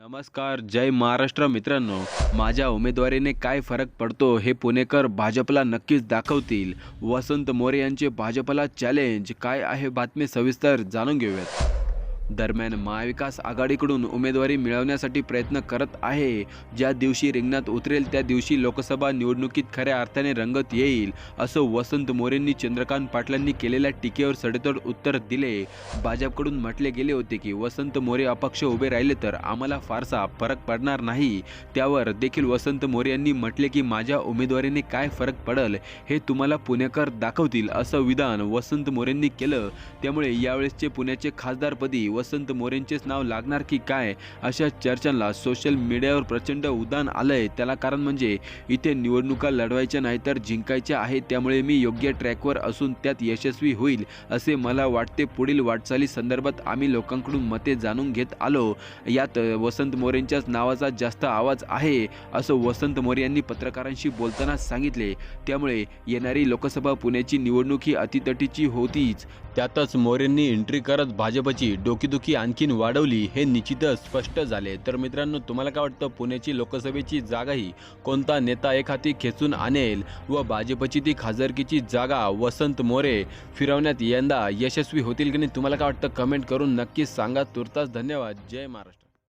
नमस्कार जय महाराष्ट्र मित्रांनो. माझ्या उमेदवारीने काय फरक पडतो हे पुणेकर भाजपला नक्कीच दाखवतील. वसंत मोरे यांचे भाजपला चॅलेंज काय आहे बातमी सविस्तर जाणून घेऊयात. दरम्यान महाविकास आघाडीकडून उमेदवारी मिळवण्यासाठी प्रयत्न करत आहे. ज्या दिवशी रिंगणात उतरेल त्या दिवशी लोकसभा निवडणुकीत खऱ्या अर्थाने रंगत येईल असं वसंत मोरेंनी चंद्रकांत पाटलांनी केलेल्या टीकेवर सडेतोड उत्तर दिले. भाजपकडून म्हटले गेले होते की वसंत मोरे अपक्ष उभे राहिले तर आम्हाला फारसा फरक पडणार नाही. त्यावर देखील वसंत मोरे यांनी म्हटले की माझ्या उमेदवारीने काय फरक पडल हे तुम्हाला पुणेकर दाखवतील असं विधान वसंत मोरेंनी केलं. त्यामुळे यावेळेसचे पुण्याचे खासदारपदी वसंत मोरेंचेच नाव लागणार की काय अशा चर्चांना सोशल मीडियावर प्रचंड उदान आलंय. त्याला कारण म्हणजे इथे निवडणुका लढवायच्या नाही तर जिंकायच्या आहेत. त्यामुळे मी योग्य ट्रॅकवर असून त्यात यशस्वी होईल असे मला वाटते. पुढील वाटचाली संदर्भात आम्ही लोकांकडून मते जाणून घेत आलो. यात वसंत मोरेंच्याच नावाचा जास्त आवाज आहे असं वसंत मोरे यांनी पत्रकारांशी बोलताना सांगितले. त्यामुळे येणारी लोकसभा पुण्याची निवडणूक ही अतितटीची होतीच. त्यातच मोरेंनी एंट्री करत भाजपची डोकीदुखी आणखीन वाढवली हे निश्चितच स्पष्ट झाले. तर मित्रांनो तुम्हाला काय वाटतं? पुण्याची लोकसभेची जागाही कोणता नेता एक हाती खेचून आणेल व भाजपची ती खासदारकीची जागा वसंत मोरे फिरवण्यात यंदा यशस्वी होतील की नाही? तुम्हाला काय वाटतं? कमेंट करून नक्कीच सांगा. तुर्तास धन्यवाद. जय महाराष्ट्र.